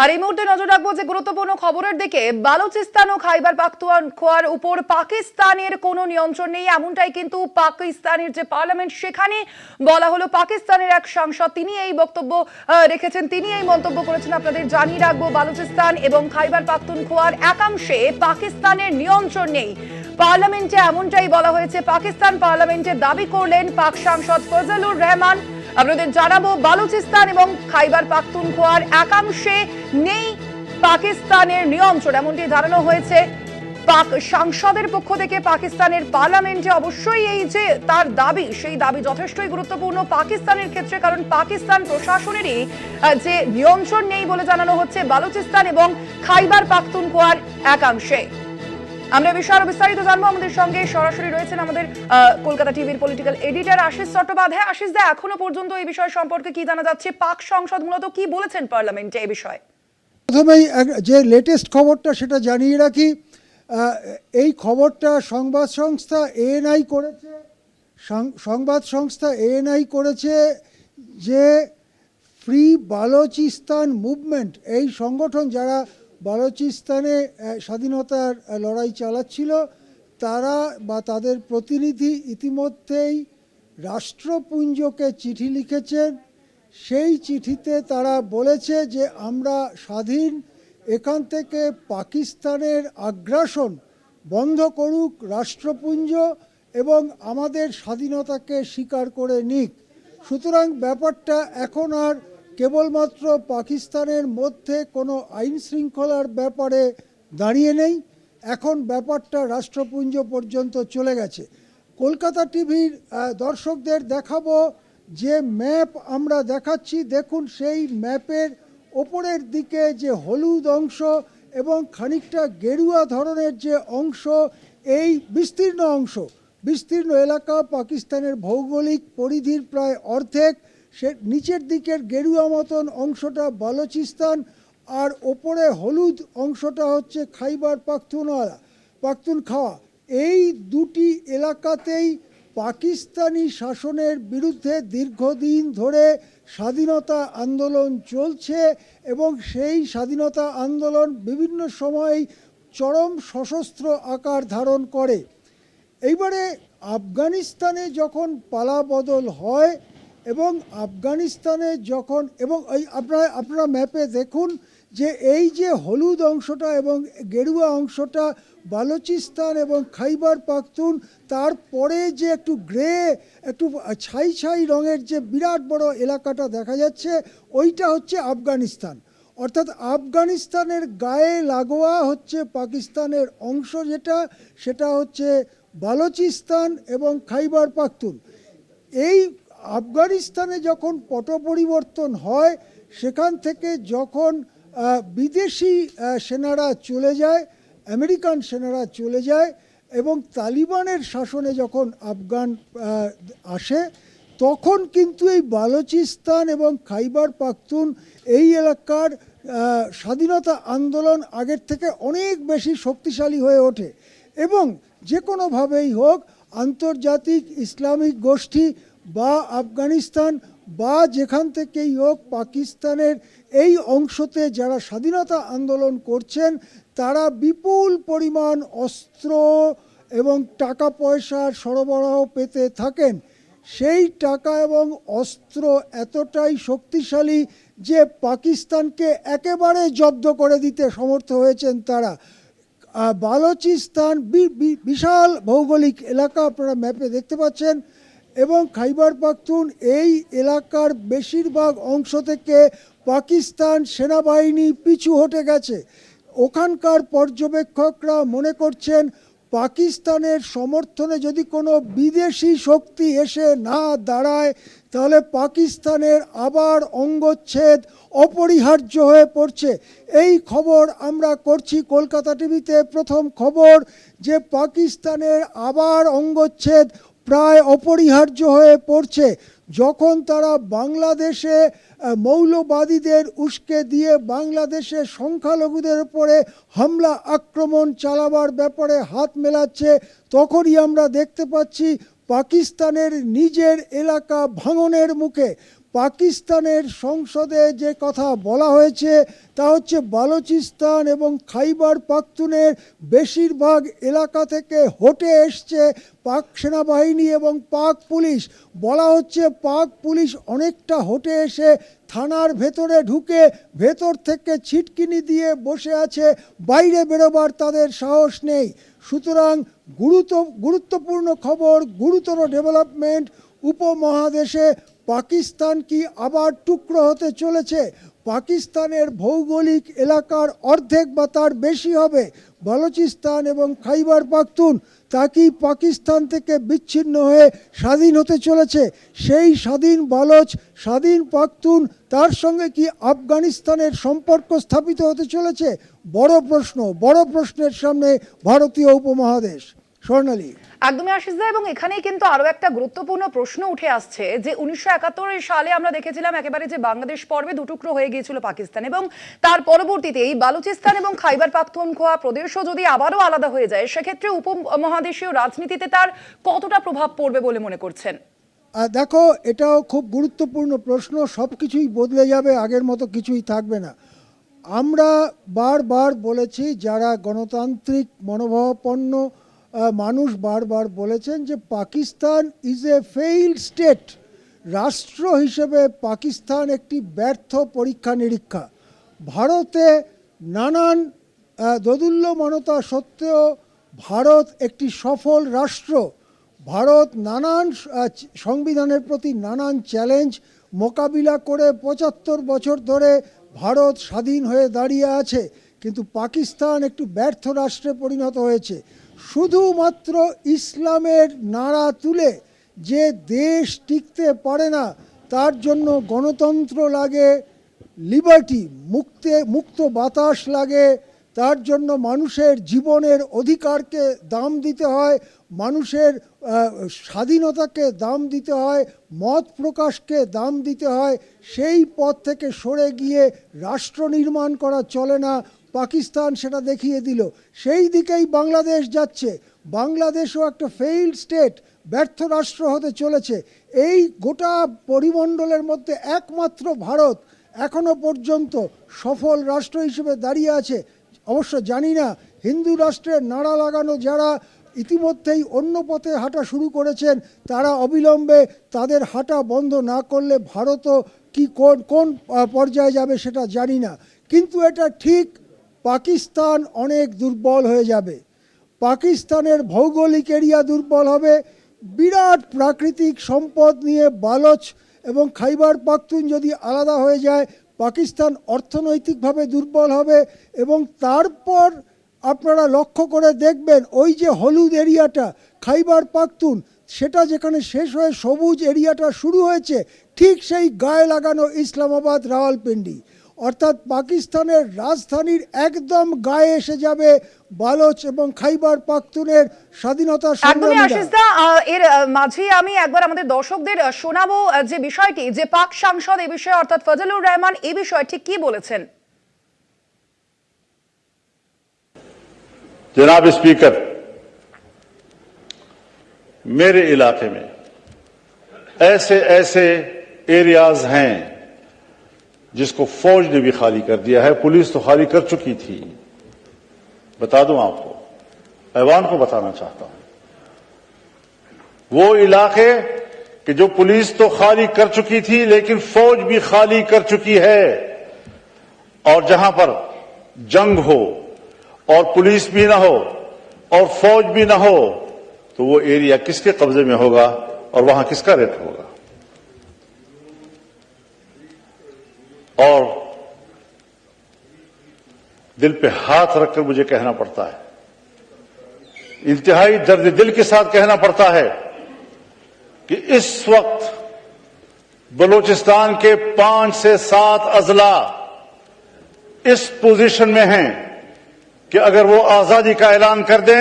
আর এই মুহূর্তে নজর রাখব যে গুরুত্বপূর্ণ খবরের দিকে, বালুচিস্তান ও খাইবার পাখতুয়ার উপর পাকিস্তানের কোনো নিয়ন্ত্রণ নেই, এমনটাই কিন্তু পাকিস্তানের যে পার্লামেন্ট, সেখানে বলা হলো পাকিস্তানের এক সাংসদ, তিনি এই বক্তব্য রেখেছেন, তিনি এই মন্তব্য করেছেন, আপনাদের জানিয়ে রাখব, বালুচিস্তান এবং খাইবার পাখতুনখোয়ার একাংশে পাকিস্তানের নিয়ন্ত্রণ নেই। পার্লামেন্টে এমনটাই বলা হয়েছে, পাকিস্তান পার্লামেন্টে দাবি করলেন পাক সাংসদ ফজলুর রহমান আপনাদের জানাব, বালুচিস্তান এবং খাইবার পাখতুনখোয়ার একাংশে নেই পাকিস্তানের নিয়ন্ত্রণ এমনটি ধারণা হয়েছে। পাক সাংসদের পক্ষ থেকে পাকিস্তানের পার্লামেন্টে অবশ্যই এই যে তার দাবি, সেই দাবি যথেষ্টই গুরুত্বপূর্ণ পাকিস্তানের ক্ষেত্রে, কারণ পাকিস্তান প্রশাসনেরই যে নিয়ন্ত্রণ নেই বলে জানানো হচ্ছে বালুচিস্তান এবং খাইবার পাখতুনখোয়ার একাংশে। আমরা বিষয়ে আরও বিস্তারিত জানব। আমাদের সঙ্গে সরাসরি রয়েছেন আমাদের কলকাতা টিভির পলিটিক্যাল এডিটর আশিস চট্টোপাধ্যায়। আশিস দা, এখনও পর্যন্ত এই বিষয় সম্পর্কে কি জানা যাচ্ছে? পাক সংসদ মূলত কি বলেছেন পার্লামেন্টে এই বিষয়ে? প্রথমেই যে লেটেস্ট খবরটা সেটা জানিয়ে রাখি এই খবরটা সংবাদ সংস্থা এএনআই করেছে। সংবাদ সংস্থা এএনআই করেছে যে ফ্রি বালোচিস্তান মুভমেন্ট এই সংগঠন যারা বালোচিস্তানে স্বাধীনতার লড়াই চালাচ্ছিল। তারা বা তাদের প্রতিনিধি ইতিমধ্যেই রাষ্ট্রপুঞ্জকে চিঠি লিখেছেন। সেই চিঠিতে তারা বলেছে যে, আমরা স্বাধীন, এখান থেকে পাকিস্তানের আগ্রাসন বন্ধ করুক রাষ্ট্রপুঞ্জ এবং আমাদের স্বাধীনতাকে স্বীকার করে নিক। সুতরাং ব্যাপারটা এখন আর কেবলমাত্র পাকিস্তানের মধ্যে কোনো আইন শৃঙ্খলার ব্যাপারে দাঁড়িয়ে নেই। এখন ব্যাপারটা রাষ্ট্রপুঞ্জ পর্যন্ত চলে গেছে। কলকাতা টিভির দর্শকদের দেখাবো যে ম্যাপ আমরা দেখাচ্ছি। দেখুন সেই ম্যাপের ওপরের দিকে যে হলুদ অংশ এবং খানিকটা গেরুয়া ধরনের যে অংশ, এই বিস্তীর্ণ অংশ। বিস্তীর্ণ এলাকা পাকিস্তানের ভৌগোলিক পরিধির প্রায় অর্ধেক। সে নিচের দিকের গেরুয়া মতন অংশটা বালুচিস্তান আর ওপরে হলুদ অংশটা হচ্ছে খাইবার পাখতুনওয়ালা, পাখতুনখাওয়া। এই দুটি এলাকাতেই পাকিস্তানি শাসনের বিরুদ্ধে দীর্ঘদিন ধরে স্বাধীনতা আন্দোলন চলছে এবং সেই স্বাধীনতা আন্দোলন বিভিন্ন সময় চরম সশস্ত্র আকার ধারণ করে। এইবারে আফগানিস্তানে যখন পালা বদল হয় এবং আফগানিস্তানে যখন এবং এই আপনারা আপনারা ম্যাপে দেখুন যে এই যে হলুদ অংশটা এবং গেরুয়া অংশটা, বালুচিস্তান এবং খাইবার পাখতুন, তারপরে যে একটু গ্রে, একটু ছাই ছাই রঙের যে বিরাট বড় এলাকাটা দেখা যাচ্ছে, ওইটা হচ্ছে আফগানিস্তান। অর্থাৎ আফগানিস্তানের গায়ে লাগোয়া হচ্ছে পাকিস্তানের অংশ যেটা, সেটা হচ্ছে বালুচিস্তান এবং খাইবার পাখতুন। এই আফগানিস্তানে যখন পট পরিবর্তন হয়, সেখান থেকে যখন বিদেশি সেনারা চলে যায়, আমেরিকান সেনারা চলে যায় এবং তালিবানের শাসনে যখন আফগান আসে, তখন কিন্তু এই বালুচিস্তান এবং খাইবার পাখতুন এই এলাকার স্বাধীনতা আন্দোলন আগের থেকে অনেক বেশি শক্তিশালী হয়ে ওঠে এবং যে কোনোভাবেই হোক, আন্তর্জাতিক ইসলামিক গোষ্ঠী বা আফগানিস্তান বা যেখান থেকেই হোক পাকিস্তানের এই অংশতে যারা স্বাধীনতা আন্দোলন করছেন, তারা বিপুল পরিমাণ অস্ত্র এবং টাকা পয়সার সরবরাহ পেতে থাকেন। সেই টাকা এবং অস্ত্র এতটাই শক্তিশালী যে পাকিস্তানকে একেবারে জব্দ করে দিতে সমর্থ হয়েছেন তারা। বালুচিস্তান বিশাল ভৌগোলিক এলাকা আপনারা ম্যাপে দেখতে পাচ্ছেন। এবং খাইবার পাখতুন এই এলাকার বেশিরভাগ অংশ থেকে পাকিস্তান সেনাবাহিনী পিছু হটে গেছে। ওখানকার পর্যবেক্ষকরা মনে করছেন, পাকিস্তানের সমর্থনে যদি কোনো বিদেশি শক্তি এসে না দাঁড়ায়, তাহলে পাকিস্তানের আবার অঙ্গচ্ছেদ অপরিহার্য হয়ে পড়ছে। এই খবর আমরা করছি কলকাতা টিভিতে। প্রথম খবর যে পাকিস্তানের আবার অঙ্গচ্ছেদ প্রায় অপরিহার্য হয়ে পড়ছে। যখন তারা বাংলাদেশে মৌলবাদীদের উস্কে দিয়ে বাংলাদেশে সংখ্যালঘুদের উপরে হামলা, আক্রমণ চালাবার ব্যাপারে হাত মেলাচ্ছে, তখনই আমরা দেখতে পাচ্ছি পাকিস্তানের নিজের এলাকা ভাঙনের মুখে। পাকিস্তানের সংসদে যে কথা বলা হয়েছে, তা হচ্ছে বালুচিস্তান এবং খাইবার পাখতুনের বেশিরভাগ এলাকা থেকে হটে এসছে পাক সেনাবাহিনী এবং পাক পুলিশ। বলা হচ্ছে পাক পুলিশ অনেকটা হটে এসে থানার ভেতরে ঢুকে ভেতর থেকে ছিটকিনি দিয়ে বসে আছে, বাইরে বেরোবার তাদের সাহস নেই। সুতরাং গুরুত্ব, গুরুত্বপূর্ণ খবর, গুরুতর ডেভেলপমেন্ট উপমহাদেশে পাকিস্তান কি আবার টুকরো হতে চলেছে? পাকিস্তানের ভৌগোলিক এলাকার অর্ধেক বা তার বেশি হবে বালুচিস্তান এবং খাইবার পাখতুন। তা কি পাকিস্তান থেকে বিচ্ছিন্ন হয়ে স্বাধীন হতে চলেছে? সেই স্বাধীন বালচ, স্বাধীন পাখতুন, তার সঙ্গে কি আফগানিস্তানের সম্পর্ক স্থাপিত হতে চলেছে? বড় প্রশ্ন, বড় প্রশ্নের সামনে ভারতীয় উপমহাদেশ। স্বর্ণালী। একদমই আশিস দা এবং এখানেই কিন্তু আরও একটা গুরুত্বপূর্ণ প্রশ্ন উঠে আসছে যে উনিশশো একাত্তর সালে আমরা দেখেছিলাম একেবারে যে বাংলাদেশ পর্বে দুটুকরো হয়ে গিয়েছিল পাকিস্তান এবং তার পরবর্তীতে এই বালুচিস্তান এবং খাইবার পাখতুনখোয়া প্রদেশও যদি আবারও আলাদা হয়ে যায় সেক্ষেত্রে উপমহাদেশীয় রাজনীতিতে তার কতটা প্রভাব পড়বে বলে মনে করছেন? দেখো এটাও খুব গুরুত্বপূর্ণ প্রশ্ন সব কিছুই বদলে যাবে আগের মতো কিছুই থাকবে না। আমরা বারবার বলেছি যারা গণতান্ত্রিক মনোভাবাপন্ন মানুষ বারবার বলেছেন যে Pakistan is a failed state রাষ্ট্র হিসেবে পাকিস্তান একটি ব্যর্থ পরীক্ষা নিরীক্ষা। ভারতে নানান দোদুল্যমানতা সত্ত্বেও ভারত একটি সফল রাষ্ট্র। ভারত নানান সংবিধানের প্রতি নানান চ্যালেঞ্জ মোকাবিলা করে পঁচাত্তর বছর ধরে ভারত স্বাধীন হয়ে দাঁড়িয়ে আছে। কিন্তু পাকিস্তান একটু ব্যর্থ রাষ্ট্রে পরিণত হয়েছে। শুধুমাত্র ইসলামের নাড়া তুলে যে দেশ টিকতে পারে না, তার জন্য গণতন্ত্র লাগে লিবার্টি মুক্তে, মুক্ত বাতাস লাগে, তার জন্য মানুষের জীবনের অধিকারকে দাম দিতে হয়, মানুষের স্বাধীনতাকে দাম দিতে হয়, মত প্রকাশকে দাম দিতে হয়, সেই পথ থেকে সরে গিয়ে রাষ্ট্র নির্মাণ করা চলে না। পাকিস্তান সেটা দেখিয়ে দিল। সেই দিকেই বাংলাদেশ যাচ্ছে। বাংলাদেশও একটা ফেইল্ড স্টেট ব্যর্থ রাষ্ট্র হতে চলেছে। এই গোটা পরিমণ্ডলের মধ্যে একমাত্র ভারত এখনও পর্যন্ত সফল রাষ্ট্র হিসেবে দাঁড়িয়ে আছে। অবশ্য জানি না, হিন্দু রাষ্ট্রের নাড়া লাগানো যারা ইতিমধ্যেই অন্য পথে হাঁটা শুরু করেছেন, তারা অবিলম্বে তাদের হাঁটা বন্ধ না করলে ভারতও কি কোন কোন পর্যায়ে যাবে সেটা জানি না। কিন্তু এটা ঠিক পাকিস্তান অনেক দুর্বল হয়ে যাবে। পাকিস্তানের ভৌগোলিক এরিয়া দুর্বল হবে। বিরাট প্রাকৃতিক সম্পদ নিয়ে বালচ এবং খাইবার পাখতুন যদি আলাদা হয়ে যায়, পাকিস্তান অর্থনৈতিকভাবে দুর্বল হবে এবং তারপর আপনারা লক্ষ্য করে দেখবেন, ওই যে হলুদ এরিয়াটা, খাইবার পাখতুন, সেটা যেখানে শেষ হয়ে সবুজ এরিয়াটা শুরু হয়েছে, ঠিক সেই গায়ে লাগানো ইসলামাবাদ, রাওয়ালপিন্ডি। অর্থাৎ পাকিস্তানের রাজধানীর একদম গায়ে এসে যাবে বালোচ এবং খাইবার পাখতুনের স্বাধীনতা একদমই সংগ্রামীরা আশিস দা আহ, এর আহ, মাঝেই আমি একবার আমাদের দর্শকদের আহ, শোনাবো আহ, যে বিষয়টি যে পাক সাংসদ এ বিষয়ে অর্থাৎ ফজলুর রহমান এই বিষয়ে ঠিক কি বলেছেন जनाब स्पीकर मेरे इलाके में ऐसे ऐसे एरियाज हैं جس کو فوج نے بھی خالی کر دیا ہے، پولیس تو خالی کر چکی تھی۔ بتا دوں آپ کو، ایوان کو بتانا چاہتا ہوں۔ وہ علاقے کہ جو پولیس تو خالی کر چکی تھی، لیکن فوج بھی خالی کر چکی ہے۔ اور جہاں پر جنگ ہو اور پولیس بھی نہ ہو اور فوج بھی نہ ہو، تو وہ ایریا کس کے قبضے میں ہوگا اور وہاں کس کا ریٹ ہوگا؟ اور دل پہ ہاتھ رکھ کر مجھے کہنا پڑتا ہے۔ انتہائی درد دل کے ساتھ کہنا پڑتا ہے کہ اس وقت بلوچستان کے پانچ سے سات اضلاع اس پوزیشن میں ہیں کہ اگر وہ آزادی کا اعلان کر دیں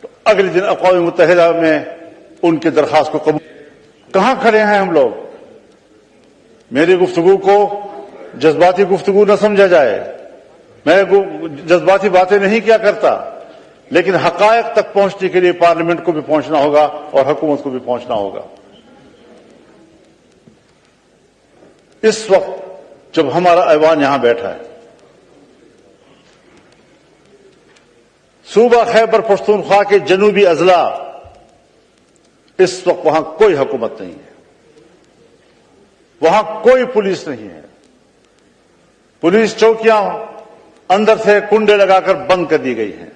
تو اگلے دن اقوام متحدہ میں ان کی درخواست کو قبول۔ کہاں کھڑے ہیں ہم لوگ؟ میری گفتگو کو جذباتی گفتگو نہ سمجھا جائے۔ میں جذباتی باتیں نہیں کیا کرتا، لیکن حقائق تک پہنچنے کے لیے پارلیمنٹ کو بھی پہنچنا ہوگا اور حکومت کو بھی پہنچنا ہوگا۔ اس وقت جب ہمارا ایوان یہاں بیٹھا ہے، صوبہ خیبر پشتونخوا کے جنوبی اضلاع، اس وقت وہاں کوئی حکومت نہیں ہے۔ वहां कोई पुलिस नहीं है पुलिस चौकियां अंदर से कुंडे लगाकर बंद कर दी गई हैं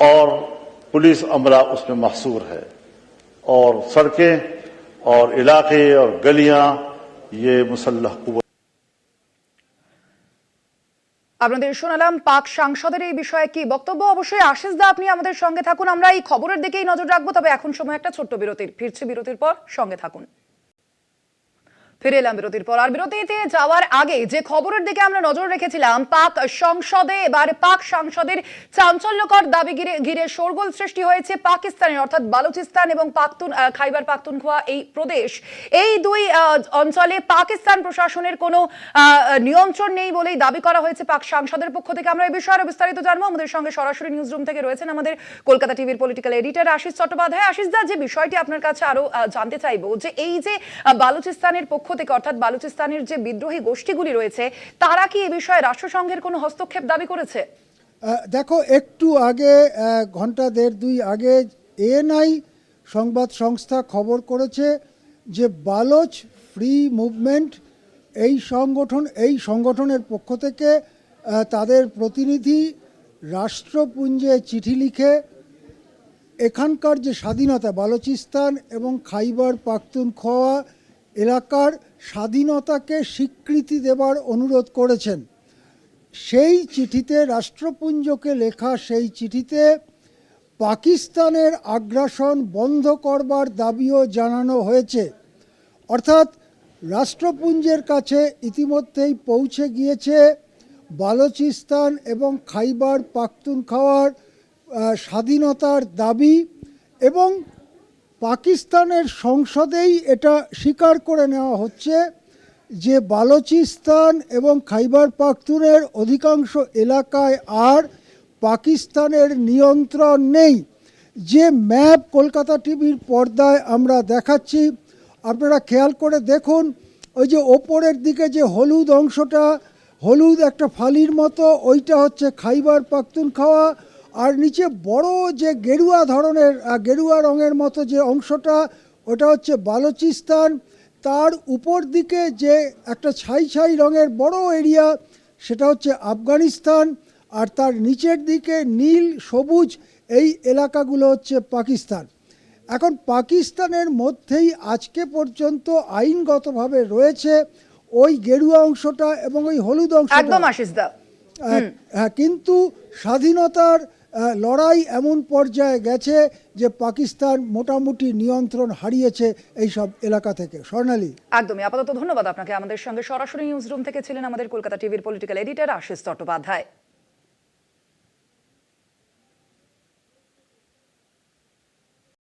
और पुलिस अमला उसमें महसूर है और सड़कें और इलाके और गलियां ये मुसल्ह कुव्वत আপনাদের শোনালাম পাক সাংসদের এই বিষয়ে কি বক্তব্য অবশ্যই আশিস দা আপনি আমাদের সঙ্গে থাকুন আমরা এই খবরের দিকেই নজর রাখবো তবে এখন সময় একটা ছোট্ট বিরতির ফিরছে বিরতির পর সঙ্গে থাকুন ফিরে এলাম বিরতির পর। আর বিরতিতে যাওয়ার আগে যে খবরের দিকে আমরা নজর রেখেছিলাম পাক সংসদে এবার পাক সাংসদের চাঞ্চল্যকর দাবি ঘিরে ঘিরে শোরগোল সৃষ্টি হয়েছে পাকিস্তানের অর্থাৎ বালুচিস্তান এবং পাখতুন আহ, খাইবার পাখতুনখোয়া এই প্রদেশ। এই দুই অঞ্চলে পাকিস্তান প্রশাসনের কোনো নিয়ন্ত্রণ নেই বলেই দাবি করা হয়েছে পাক সাংসদের পক্ষ থেকে। আমরা এই বিষয়ে আরও বিস্তারিত জানব। আমাদের সঙ্গে সরাসরি নিউজ রুম থেকে রয়েছেন আমাদের কলকাতা টিভির পলিটিক্যাল এডিটর আশিস চট্টোপাধ্যায়। আশিস দা যে বিষয়টি আপনার কাছে আরও জানতে চাইব যে এই যে বালুচিস্তানের পক্ষ থেকে অর্থাৎ বালুচিস্তানের যে বিদ্রোহী গোষ্ঠীগুলি রয়েছে, তারা কি এ বিষয়ে রাষ্ট্রসংঘের কোনো হস্তক্ষেপ দাবি করেছে? দেখো, একটু আগে ঘণ্টা দেড় দুই আগে এএনআই সংবাদ সংস্থা খবর করেছে যে বালোচ ফ্রি মুভমেন্ট এই সংগঠন, এই সংগঠনের পক্ষ থেকে তাদের প্রতিনিধি রাষ্ট্রপুঞ্জে চিঠি লিখে এখানকার যে স্বাধীনতা, বালুচিস্তান এবং খাইবার পাখতুনখোয়া এলাকার স্বাধীনতাকে স্বীকৃতি দেবার অনুরোধ করেছেন। সেই চিঠিতে, রাষ্ট্রপুঞ্জকে লেখা সেই চিঠিতে, পাকিস্তানের আগ্রাসন বন্ধ করবার দাবিও জানানো হয়েছে। অর্থাৎ, রাষ্ট্রপুঞ্জের কাছে ইতিমধ্যেই পৌঁছে গিয়েছে বালুচিস্তান এবং খাইবার পাখতুনখাওয়ার স্বাধীনতার দাবি এবং পাকিস্তানের সংসদেই এটা স্বীকার করে নেওয়া হচ্ছে যে বালুচিস্তান এবং খাইবার পাখতুনের অধিকাংশ এলাকায় আর পাকিস্তানের নিয়ন্ত্রণ নেই। যে ম্যাপ কলকাতা টিভির পর্দায় আমরা দেখাচ্ছি, আপনারা খেয়াল করে দেখুন, ওই যে ওপরের দিকে যে হলুদ অংশটা, হলুদ একটা ফালির মতো, ওইটা হচ্ছে খাইবার পাখতুনখাওয়া আর নিচে বড় যে গেরুয়া ধরনের গেরুয়া রঙের মতো যে অংশটা ওটা হচ্ছে বালুচিস্তান। তার উপর দিকে যে একটা ছাই ছাই রঙের বড় এরিয়া সেটা হচ্ছে আফগানিস্তান। আর তার নিচের দিকে নীল সবুজ এই এলাকাগুলো হচ্ছে পাকিস্তান। এখন পাকিস্তানের মধ্যেই আজকে পর্যন্ত আইনগতভাবে রয়েছে ওই গেরুয়া অংশটা এবং ওই হলুদ অংশটা। আহ, হ্যাঁ কিন্তু স্বাধীনতার লড়াই এমন পর্যায়ে গেছে যে পাকিস্তান মোটামুটি নিয়ন্ত্রণ হারিয়েছে এই সব এলাকা থেকে। স্বর্ণালী। একদমই। আপাতত ধন্যবাদ আপনাকে। আমাদের সঙ্গে সরাসরি নিউজ রুম থেকে ছিলেন আমাদের কলকাতা টিভির পলিটিক্যাল এডিটর আশিস চট্টোপাধ্যায়।